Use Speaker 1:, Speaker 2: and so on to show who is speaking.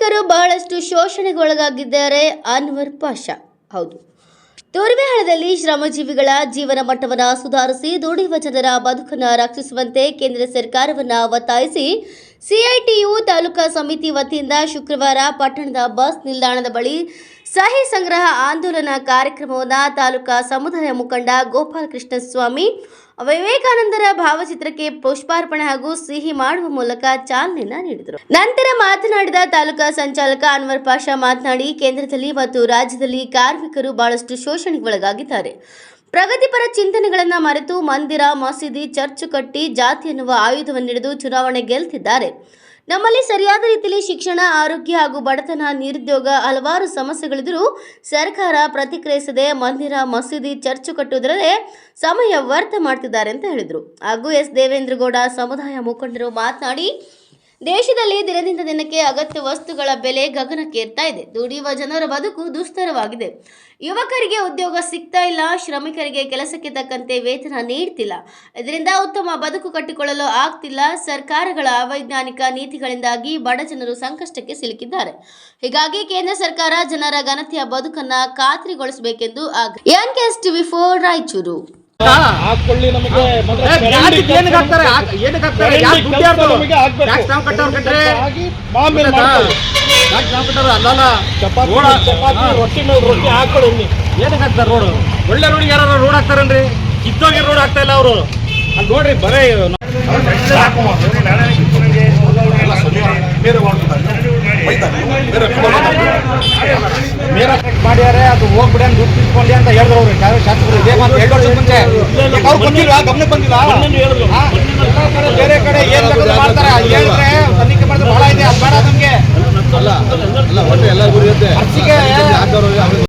Speaker 1: ಕಾರ್ಮಿಕರು ಬಹಳಷ್ಟು ಶೋಷಣೆಗೊಳಗಾಗಿದ್ದಾರೆ ಅನ್ವರ್ ಪಾಷಾ. ಹೌದು. ತೋರ್ವೆಹಳದಲ್ಲಿ ಶ್ರಮಜೀವಿಗಳ ಜೀವನ ಮಟ್ಟವನ್ನು ಸುಧಾರಿಸಿ ದುಡಿಯುವ ಜನರ ಬದುಕನ್ನು ರಕ್ಷಿಸುವಂತೆ ಕೇಂದ್ರ ಸರ್ಕಾರವನ್ನು ಒತ್ತಾಯಿಸಿ ಸಿಐಟಿಯು ತಾಲೂಕಾ ಸಮಿತಿ ವತಿಯಿಂದ ಶುಕ್ರವಾರ ಪಟ್ಟಣದ ಬಸ್ ನಿಲ್ದಾಣದ ಬಳಿ ಸಹಿ ಸಂಗ್ರಹ ಆಂದೋಲನ ಕಾರ್ಯಕ್ರಮವನ್ನು ತಾಲೂಕಾ ಸಮುದಾಯ ಮುಖಂಡ ಗೋಪಾಲಕೃಷ್ಣ ಸ್ವಾಮಿ ವಿವೇಕಾನಂದರ ಭಾವಚಿತ್ರಕ್ಕೆ ಪುಷ್ಪಾರ್ಪಣೆ ಹಾಗೂ ಸಿಹಿ ಮಾಡುವ ಮೂಲಕ ಚಾಲನೆ ನೀಡಿದರು. ನಂತರ ಮಾತನಾಡಿದ ತಾಲೂಕಾ ಸಂಚಾಲಕ ಅನ್ವರ್ ಪಾಷಾ ಮಾತನಾಡಿ, ಕೇಂದ್ರದಲ್ಲಿ ಮತ್ತು ರಾಜ್ಯದಲ್ಲಿ ಕಾರ್ಮಿಕರು ಬಹಳಷ್ಟು ಶೋಷಣೆಗೊಳಗಾಗಿದ್ದಾರೆ ಪ್ರಗತಿಪರ ಚಿಂತನೆಗಳನ್ನು ಮರೆತು ಮಂದಿರ, ಮಸೀದಿ, ಚರ್ಚ್ ಕಟ್ಟಿ ಜಾತಿ ಎನ್ನುವ ಆಯುಧವನ್ನಿಡಿದು ಚುನಾವಣೆ ಗೆಲ್ತಿದ್ದಾರೆ. ನಮ್ಮಲ್ಲಿ ಸರಿಯಾದ ರೀತಿಯಲ್ಲಿ ಶಿಕ್ಷಣ, ಆರೋಗ್ಯ ಹಾಗೂ ಬಡತನ, ನಿರುದ್ಯೋಗ ಹಲವಾರು ಸಮಸ್ಯೆಗಳಿದ್ದರೂ ಸರ್ಕಾರ ಪ್ರತಿಕ್ರಿಯಿಸದೆ ಮಂದಿರ, ಮಸೀದಿ, ಚರ್ಚು ಕಟ್ಟುವುದರಲ್ಲೇ ಸಮಯ ವ್ಯರ್ಥ ಮಾಡ್ತಿದ್ದಾರೆ ಅಂತ ಹೇಳಿದರು. ಹಾಗೂ ಎಸ್. ದೇವೇಂದ್ರಗೌಡ ಸಮುದಾಯ ಮುಖಂಡರು ಮಾತನಾಡಿ ದೇಶದಲ್ಲಿ ದಿನದಿಂದ ದಿನಕ್ಕೆ ಅಗತ್ಯ ವಸ್ತುಗಳ ಬೆಲೆ ಗಗನಕ್ಕೇರ್ತಾ ಇದೆ. ದುಡಿಯುವ ಜನರ ಬದುಕು ದುಸ್ತರವಾಗಿದೆ. ಯುವಕರಿಗೆ ಉದ್ಯೋಗ ಸಿಗ್ತಾ ಇಲ್ಲ. ಶ್ರಮಿಕರಿಗೆ ಕೆಲಸಕ್ಕೆ ತಕ್ಕಂತೆ ವೇತನ ನೀಡ್ತಿಲ್ಲ. ಇದರಿಂದ ಉತ್ತಮ ಬದುಕು ಕಟ್ಟಿಕೊಳ್ಳಲು ಆಗ್ತಿಲ್ಲ. ಸರ್ಕಾರಗಳ ಅವೈಜ್ಞಾನಿಕ ನೀತಿಗಳಿಂದಾಗಿ ಬಡ ಜನರು ಸಂಕಷ್ಟಕ್ಕೆ ಸಿಲುಕಿದ್ದಾರೆ. ಹೀಗಾಗಿ ಕೇಂದ್ರ ಸರ್ಕಾರ ಜನರ ಘನತೆಯ ಬದುಕನ್ನ ಖಾತ್ರಿಗೊಳಿಸಬೇಕೆಂದು ಆಗ್ರಹ ಎನ್ ಟಿವಿ ಫೋರ್ ರಾಯಚೂರು.
Speaker 2: ಹಾಕೊಳ್ಳಿ ನಮಗೆ ಮಾತ್ರ
Speaker 3: ಏ,
Speaker 2: ಚರಂಡಿ
Speaker 3: ಜಾತಿಗೆ ಏನಕ್ಕೆ ಹಾಕ್ತಾರೆ? ಹಾಕ್- ಏನಕ್ಕೆ ಹಾಕ್ತಾರೆ? ಯಾರು
Speaker 2: ಚರಂಡಿ
Speaker 3: ದುಡ್ಡು
Speaker 2: ಕೆಲಸ
Speaker 3: ಯಾರ್ದು?
Speaker 2: ನಮಗೆ ಆಗ್ಬೇಕು.
Speaker 3: ಟ್ಯಾಕ್ಸ್ ನಾವು ಕಟ್ಟೋರು ಕಟ್ರೆ.
Speaker 2: ಹಾಗಾಗಿ ಮಾಮೂಲಿ
Speaker 3: ಗೊತ್ತಾಯ್ತಾ?
Speaker 2: ಮಾಡ್ಕೊಳ್ಳಿ.
Speaker 3: ಟ್ಯಾಕ್ಸ್ ನಾವು ಕಟ್ಟೋರು ಅಲ್ಲಲ್ಲ.
Speaker 2: ಚಪಾತಿ ಚಪಾತಿ ರೊಟ್ಟಿ ಮೇಲೆ ರೊಟ್ಟಿ ಹಾಕೊಳ್ಳಿ.
Speaker 3: ಏನಕ್ಕೆ ಹಾಕ್ತಾರೆ ರೋಡ್ ಒಳ್ಳೆ ರೋಡಿಗೆ ಯಾರು ರೋಡ್ ಹಾಕ್ತಾರನ್ರಿ ಕಿತ್ತೋಗಿ ರೋಡ್ ಹಾಕ್ತಾ ಇಲ್ಲ ಅವರು ಅಲ್ಲಿ ನೋಡ್ರಿ ಬರೇ ಮಾಡ್ಯಾರೆ ಅದು ಹೋಗ್ಬಿಡಿ ಅಂತ ದುಡ್ಡು ತಿಳ್ಕೊಳ್ಳಿ ಅಂತ ಹೇಳಿದ್ರು ಅವ್ರು ಶಾಸಕರು ಇದೇ ಮಾತು ಎರಡು ವರ್ಷದ ಮುಂಚೆ. ಅವ್ರು ಬಂದಿಲ್ವಾ ಗಮನಕ್ಕೆ ಬಂದಿಲ್ಲ? ಬೇರೆ ಕಡೆ ಏನ್ ಬೇಕಾದ್ರೂ ಮಾಡ್ತಾರೆ. ಹೇಳಿದ್ರೆ ತನಿಖೆ ಮಾಡಿದ್ರೆ ಬಹಳ ಇದೆ. ಅದು ಬೇಡ ನಮ್ಗೆ.
Speaker 4: ಅಲ್ಲ ಅಲ್ಲ ಒಟ್ಟು ಎಲ್ಲ ಗುರಿ ಇರುತ್ತೆ